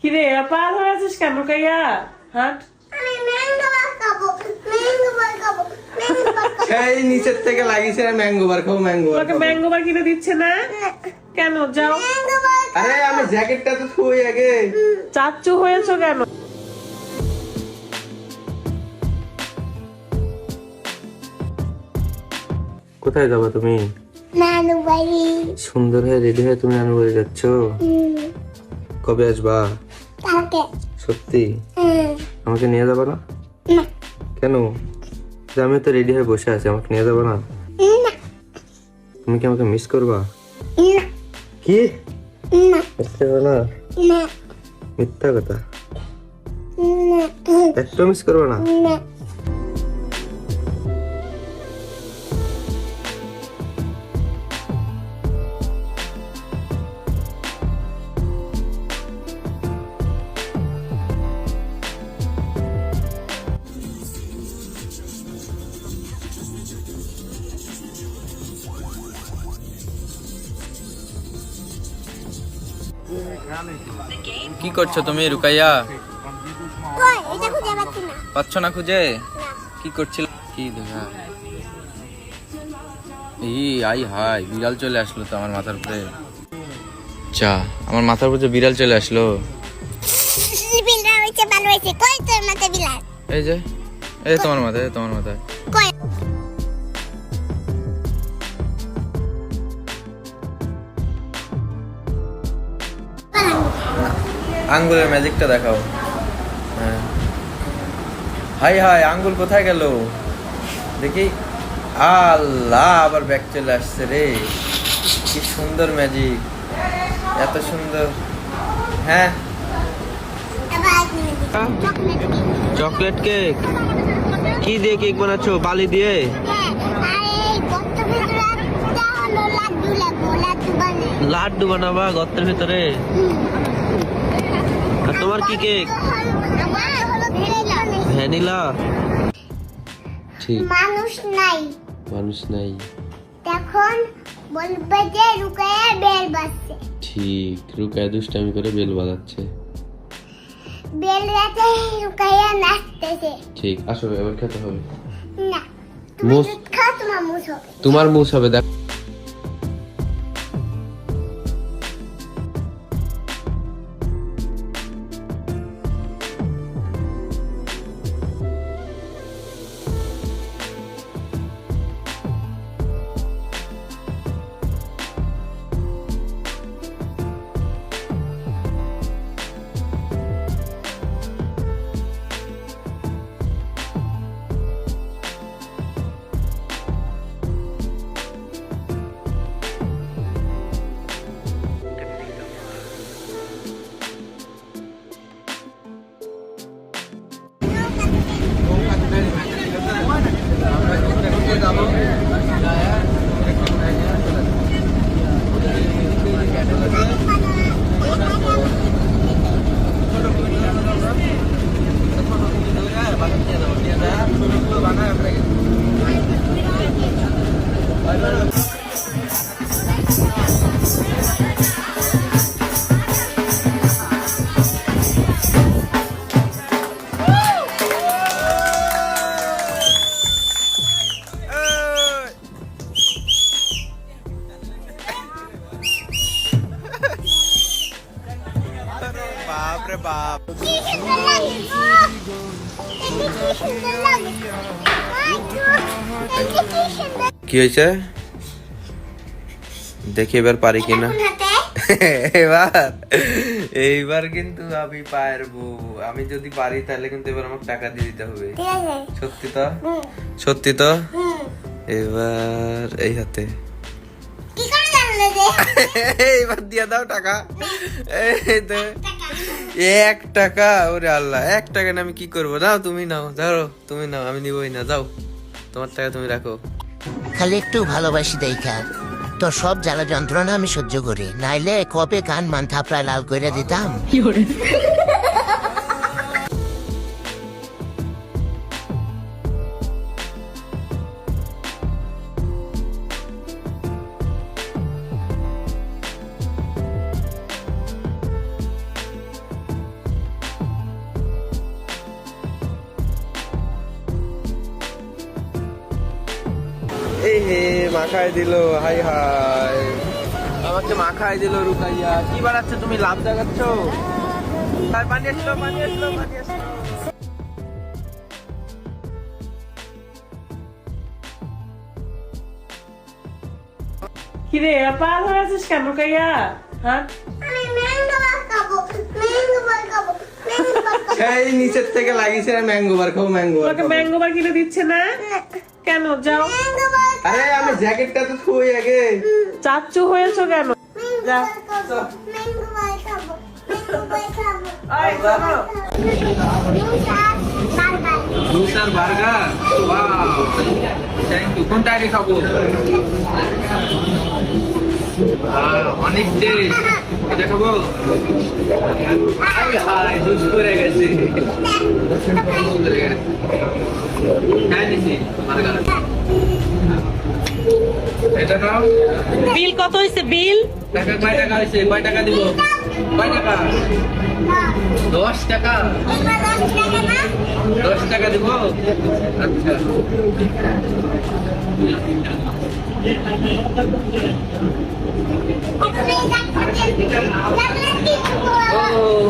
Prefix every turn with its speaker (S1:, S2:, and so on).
S1: কিরে হয়ে আছিস কেন কাইয়া? হাট?
S2: আমি ম্যাঙ্গো বার খাব ম্যাঙ্গো বার খাব ম্যাঙ্গো বার খাব।
S3: এই নিচের থেকে লাগিয়েছে আর ম্যাঙ্গো বার খাব ম্যাঙ্গো বার
S1: ম্যাঙ্গো বার কিনে দিচ্ছে না? কেন যাও।
S3: আরে আমি জ্যাকেটটা তো থুই আগে।
S1: চাচ্চু হয়েছো কেন?
S3: কোথায় যাবা তুমি?
S2: নানু বাড়ি।
S3: সুন্দর হয়ে রেডি হয়ে তুমি নানু বাড়ি যাচ্ছ? কবে আসবা?
S2: কালকে
S3: সত্যি? আমাকে নিয়ে যাবা না? কেন? আমি তো রেডি হয়ে বসে আছি আমাকে নিয়ে যাব না? তুমি কি আমাকে মিস করবা? কি?
S2: না।
S3: মিথ্যা কথা না? মিথ্যা কথা। একটু মিস করবা না।
S4: কি করছ তুমি রুকাইয়া?
S2: পাচ্ছি না।
S4: খুঁজে? কি করছিল? কি দেখা? এই আই হাই বিড়াল চলে আসলো তো আমার মাথার উপরে। চা আমার মাথার উপরে বিড়াল চলে আসলো। এই যে এই তোমার মাথায় তোমার মাথায়। আঙ্গুলের ম্যাজিকটা দেখাও। হ্যাঁ। হাই হাই আঙ্গুল কোথায় গেল? দেখি। আল্লাহ আবার ব্যাগ চলে আসছে রে। কি সুন্দর ম্যাজিক। এত সুন্দর। হ্যাঁ।
S2: Chocolate cake.
S3: কি দিয়ে কেক বানাচ্ছো? বালি দিয়ে?
S2: লাড্ডু
S3: বানাবা গর্তের ভিতরে? তোমার কি কেক?
S2: ভ্যানিলা?
S3: ঠিক।
S2: মানুষ নাই।
S3: মানুষ নাই।
S2: তখন বলবে যে রুকায়া বেল বাজছে।
S3: ঠিক রুকায় দুষ্টামি করে বেল বাজাচ্ছে।
S2: বেল রাতে রুকায়া নাচতেছে।
S3: ঠিক আসো এবার খেতে হবে।
S2: না
S3: মুস-
S2: খাও তোমার মুস হবে।
S3: তোমার মুস হবে দেখ।
S2: কি
S3: হয়েছে? দেখি এবার পারি কিনা। এবার? এইবার কিন্তু আমি পারব। আমি যদি পারি তাহলে কিন্তু এবার আমাকে টাকা দিয়ে দিতে হবে। সত্যি তো? সত্যি তো? এবার এই হাতে। এইবার দিয়ে দাও টাকা। এই তো এক টাকা ওরে আল্লাহ এক টাকা না আমি কি করব? দাও তুমি নাও ধরো তুমি নাও আমি নিবই না যাও। তোমার টাকা তুমি রাখো।
S5: খালি একটু ভালোবাসি দেখা। তোর সব জ্বালা যন্ত্রণা আমি সহ্য করি। নাইলে কবে কান মান থাপড়ায় লাল করে দিতাম।
S3: এই হে মাখায় দিল হাই হাই। আমাকে মাখায় দিল রুকাইয়া। কি বানাচ্ছ তুমি লাভ দেখাচ্ছ? তার পানি আসলো পানি আসলো পানি আসলো
S1: কিরে পার হয়ে আছিস কেন রুকাইয়া? হ্যাঁ?
S2: আমি ম্যাঙ্গো বার খাব ম্যাঙ্গো বার খাব ম্যাঙ্গো বার খাব।
S3: এই নিচের থেকে লাগিয়েছে ম্যাঙ্গো বার খাব ম্যাঙ্গো বার
S1: তোমাকে
S3: খাব।
S1: ম্যাঙ্গো বার কিনে দিচ্ছে না? কেন? যাও।
S3: আরে আমি জ্যাকেটটা তো থুই আগে।
S1: চাচ্চু হয়েছো কেন? যা।
S2: বার খাব ম্যাঙ্গো বার খাব ম্যাঙ্গো বার খাব
S1: এই, চলো।
S2: জুস আর বার্গার?
S4: জুস আর বার্গার ওয়াও থ্যাংক ইউ কোনটা আগে খাব? অনেক টেস্ট এটা খাব? হাই হাই জুস করে গেছে। জুস করে গেছে। খাই নিছি বার্গার। এটা নাও।
S1: বিল কত হয়েছে বিল?
S4: টাকা কয় টাকা হয়েছে কয় টাকা দিব? কয় টাকা? দশ টাকা।
S2: এবার দশ টাকা না
S4: দশ টাকা দিব আচ্ছা
S2: আপনি যাচ্ছেন যাচ্ছেন কি
S4: ও।